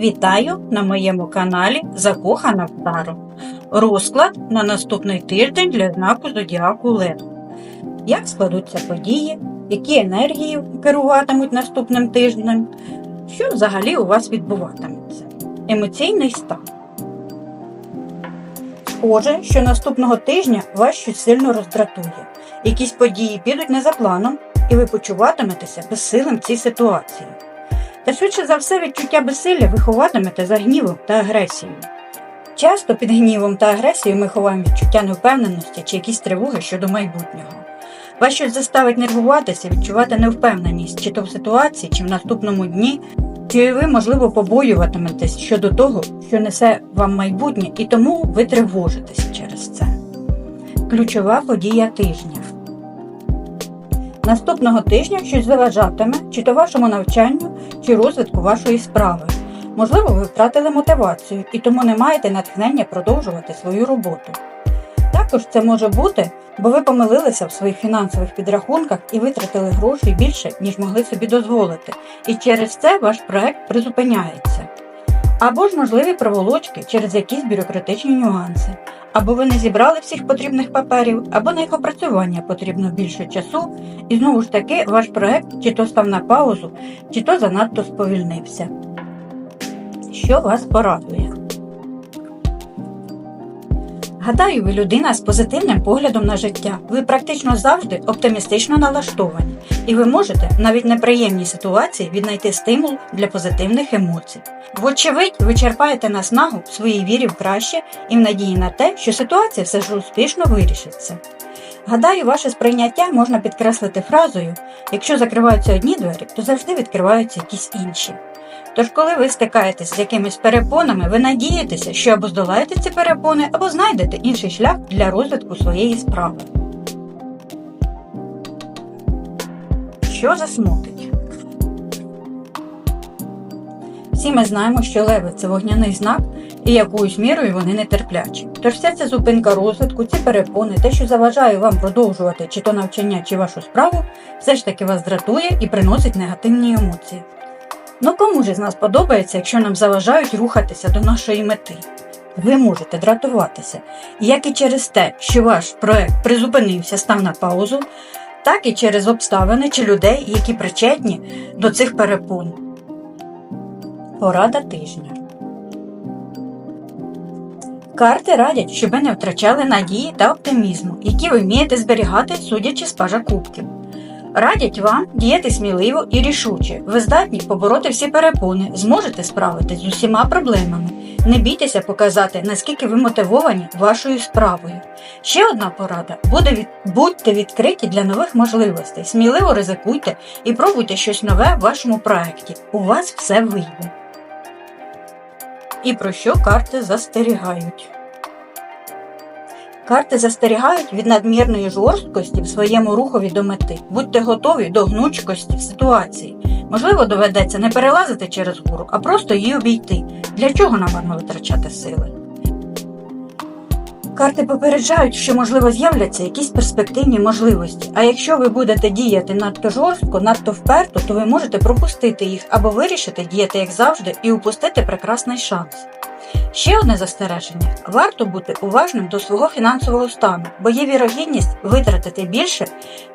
Вітаю на моєму каналі Закохана в Тару. Розклад на наступний тиждень для знаку Зодіаку Лев. Як складуться події, які енергії керуватимуть наступним тижнем, що взагалі у вас відбуватиметься? Емоційний стан. Схоже, що наступного тижня вас щось сильно роздратує. Якісь події підуть не за планом, і ви почуватиметеся безсилим в цій ситуації. Та швидше за все відчуття безсилля ви ховатимете за гнівом та агресією. Часто під гнівом та агресією ми ховаємо відчуття невпевненості чи якісь тривоги щодо майбутнього. Вас щось заставить нервуватися, відчувати невпевненість, чи то в ситуації, чи в наступному дні, чи ви, можливо, побоюватиметесь щодо того, що несе вам майбутнє, і тому ви тривожитесь через це. Ключова подія тижня. Наступного тижня щось заважатиме чи то вашому навчанню, чи розвитку вашої справи. Можливо, ви втратили мотивацію і тому не маєте натхнення продовжувати свою роботу. Також це може бути, бо ви помилилися в своїх фінансових підрахунках і витратили грошей більше, ніж могли собі дозволити, і через це ваш проект призупиняється. Або ж можливі проволочки через якісь бюрократичні нюанси, або ви не зібрали всіх потрібних паперів, або на їх опрацювання потрібно більше часу, і знову ж таки ваш проект чи то став на паузу, чи то занадто сповільнився. Що вас порадує? Гадаю, ви людина з позитивним поглядом на життя. Ви практично завжди оптимістично налаштовані, і ви можете навіть в неприємній ситуації віднайти стимул для позитивних емоцій. Вочевидь, ви черпаєте наснагу в своїй вірі в краще і в надії на те, що ситуація все ж успішно вирішиться. Гадаю, ваше сприйняття можна підкреслити фразою: якщо закриваються одні двері, то завжди відкриваються якісь інші. Тож, коли ви стикаєтесь з якимись перепонами, ви надієтеся, що або здолаєте ці перепони, або знайдете інший шлях для розвитку своєї справи. Що засмутить? Всі ми знаємо, що леви це вогняний знак, і якоюсь мірою вони нетерплячі. Тож вся ця зупинка розвитку, ці перепони, те, що заважає вам продовжувати чи то навчання, чи вашу справу, все ж таки вас дратує і приносить негативні емоції. Ну кому ж із нас подобається, якщо нам заважають рухатися до нашої мети? Ви можете дратуватися, як і через те, що ваш проект призупинився, став на паузу, так і через обставини чи людей, які причетні до цих перепон. Порада тижня. Карти радять, щоб ви не втрачали надії та оптимізму, які ви вмієте зберігати, судячи з пажа кубків. Радять вам діяти сміливо і рішуче. Ви здатні побороти всі перепони, зможете справитись з усіма проблемами. Не бійтеся показати, наскільки ви мотивовані вашою справою. Ще одна порада буде від... будьте відкриті для нових можливостей, сміливо ризикуйте і пробуйте щось нове в вашому проєкті. У вас все вийде. І про що карти застерігають? Карти застерігають від надмірної жорсткості в своєму рухові до мети. Будьте готові до гнучкості в ситуації. Можливо, доведеться не перелазити через гору, а просто її обійти. Для чого нам варто витрачати сили? Карти попереджають, що, можливо, з'являться якісь перспективні можливості. А якщо ви будете діяти надто жорстко, надто вперто, то ви можете пропустити їх або вирішити діяти як завжди і упустити прекрасний шанс. Ще одне застереження: варто бути уважним до свого фінансового стану, бо є вірогідність витратити більше,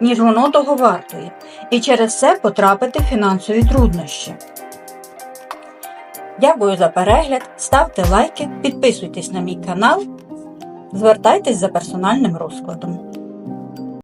ніж воно того вартує, і через це потрапити в фінансові труднощі. Дякую за перегляд, ставте лайки, підписуйтесь на мій канал, звертайтесь за персональним розкладом.